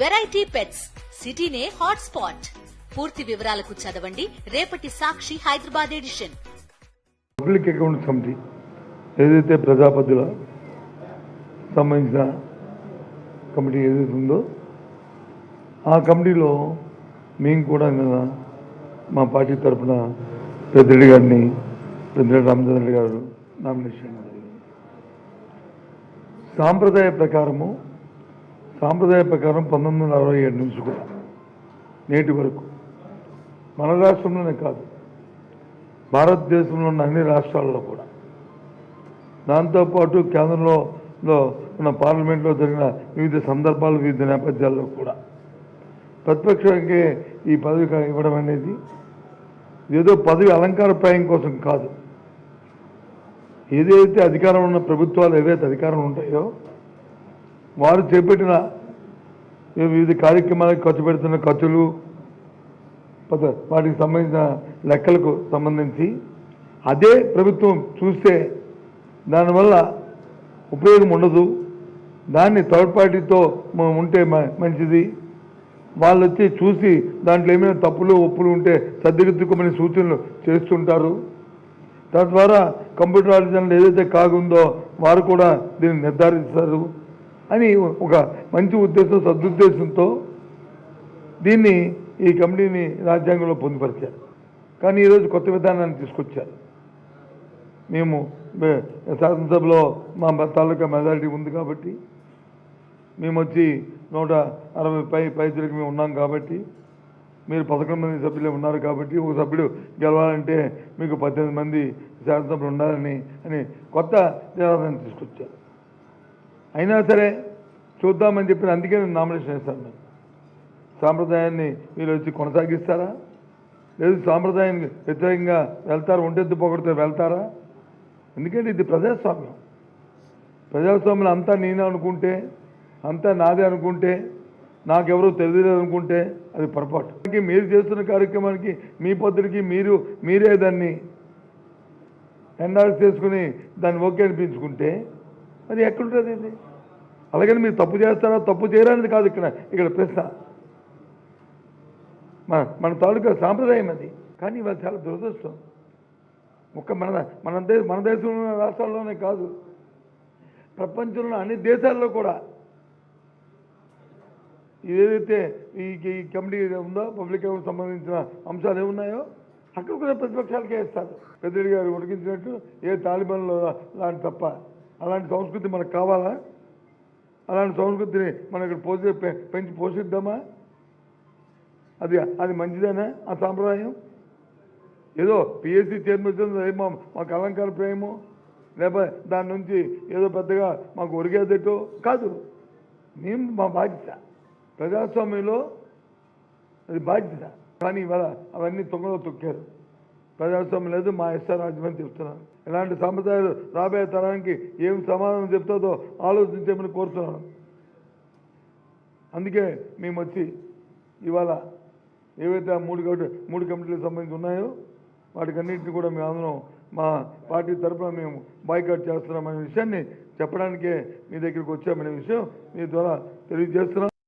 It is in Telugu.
వెరైటీ పెట్స్ సిటీనే హాట్ స్పాట్ పూర్తి వివరాలకు చదవండి. రేపటి Sakshi Hyderabad edition. Public account committee ఏదైతే ప్రజాపతిలో సంబంధించిన కమిటీ ఏదైతే ఉందో ఆ కమిటీలో మేము కూడా నిన్న మా పార్టీ తరఫున పెద్దరెడ్డి గారిని పెద్దరెడ్డి రామచంద్ర గారు నామినేషన్ సాంప్రదాయ ప్రకారము సాంప్రదాయ ప్రకారం పంతొమ్మిది వందల అరవై ఏడు నుంచి కూడా నేటి వరకు. మన రాష్ట్రంలోనే కాదు భారతదేశంలో ఉన్న అన్ని రాష్ట్రాల్లో కూడా. దాంతోపాటు కేంద్రంలో ఉన్న పార్లమెంట్లో జరిగిన వివిధ సందర్భాలు వివిధ నేపథ్యాల్లో కూడా. ప్రతిపక్షానికి ఈ పదవి ఇవ్వడం అనేది ఏదో పదవి అలంకారప్రాయం కోసం కాదు. ఏదైతే అధికారం ఉన్న ప్రభుత్వాలు ఏవైతే అధికారం ఉంటాయో వారు చేపట్టిన వివిధ కార్యక్రమాలకు ఖర్చు పెడుతున్న ఖర్చులు వాటికి సంబంధించిన లెక్కలకు సంబంధించి అదే ప్రభుత్వం చూస్తే దానివల్ల ఉపయోగం ఉండదు. దాన్ని థర్డ్ పార్టీతో ఉంటే మ- మంచిది. వాళ్ళు వచ్చి చూసి దాంట్లో ఏమైనా తప్పులు ఒప్పులు ఉంటే సర్దిదిద్దుకోమని సూచనలు చేస్తుంటారు. తద్వారా కంప్యూటర్ ఆర్టిజన్లు ఏదైతే కాగుందో వారు కూడా దీన్ని నిర్ధారిస్తారు అని ఒక మంచి ఉద్దేశం సదుద్దేశంతో దీన్ని ఈ కమిటీని రాజ్యాంగంలో పొందుపరిచారు. కానీ ఈరోజు కొత్త విధానాన్ని తీసుకొచ్చారు. మేము శాసనసభలో మా తాలూకా మెజారిటీ ఉంది కాబట్టి మేము వచ్చి నూట అరవై పై పైచులకు మేము ఉన్నాం కాబట్టి మీరు పదకొండు మంది సభ్యులే ఉన్నారు కాబట్టి ఒక సభ్యుడు గెలవాలంటే మీకు పద్దెనిమిది మంది శాసనసభ్యులు ఉండాలని అని కొత్త జనాలను తీసుకొచ్చారు. అయినా సరే చూద్దామని చెప్పిన అందుకే నేను నామినేషన్ వేస్తాను నేను. సాంప్రదాయాన్ని మీరు వచ్చి కొనసాగిస్తారా? లేదు సాంప్రదాయానికి వ్యతిరేకంగా వెళ్తారా? ఒంటెద్దు పొగడితే వెళ్తారా? ఎందుకంటే ఇది ప్రజాస్వామ్యం. ప్రజాస్వామ్యం అంతా నేనే అనుకుంటే అంతా నాదే అనుకుంటే నాకెవరూ తెలియలేదు అనుకుంటే అది పొరపాటు. అందుకే మీరు చేస్తున్న కార్యక్రమానికి మీ పద్ధతికి మీరు మీరే దాన్ని ఎండార్స్ చేసుకుని దాన్ని ఓకే అనిపించుకుంటే అది ఎక్కడుంటుంది ఇది? అలాగని మీరు తప్పు చేస్తారా? తప్పు చేయరనేది కాదు ఇక్కడ ఇక్కడ ప్రశ్న. మన మన తాలూకా సాంప్రదాయం అది. కానీ ఇవాళ చాలా దురదృష్టం. ఒక్క మన మన దేశ మన దేశంలో ఉన్న రాష్ట్రాల్లోనే కాదు. ప్రపంచంలో అన్ని దేశాల్లో కూడా ఏదైతే ఈ కమిటీ ఉందో పబ్లిక్ సంబంధించిన అంశాలు ఏమున్నాయో అక్కడ కూడా ప్రతిపక్షాలకే ఇస్తారు. పెద్దడి గారు ఉడికించినట్టు ఏ తాలిబాన్లో లాంటి తప్ప. అలాంటి సంస్కృతి మనకు కావాలా? అలాంటి సంస్కృతిని మనం ఇక్కడ పోసి పె- పెంచి పోషిద్దామా? అది అది మంచిదేనా ఆ సాంప్రదాయం? ఏదో పిఎస్సి చైర్మన్ ఏమో మాకు అలంకార ప్రేమో లేకపోతే దాని నుంచి ఏదో పెద్దగా మాకు ఒరిగేదటో కాదు. మేము మా బాధ్యత ప్రజాస్వామ్యంలో అది బాధ్యత. కానీ ఇవాళ అవన్నీ తొంగలో తొక్కారు. ప్రజాస్వామ్యం లేదు మా ఎస్ఆర్ రాజ్యం చెప్తున్నాను ఇలాంటి సాంప్రదాయాలు రాబోయే తరానికి ఏం సమాధానం చెప్తుందో ఆలోచించమని కోరుతున్నాను. అందుకే మేము వచ్చి ఇవాళ ఏవైతే మూడు కమిటీ మూడు కమిటీలకు సంబంధించి ఉన్నాయో వాటికన్నింటినీ కూడా మేము అందరం మా పార్టీ తరఫున మేము బాయ్కాట్ చేస్తున్నామనే విషయాన్ని చెప్పడానికే మీ దగ్గరికి వచ్చామనే విషయం మీ ద్వారా తెలియజేస్తున్నాం.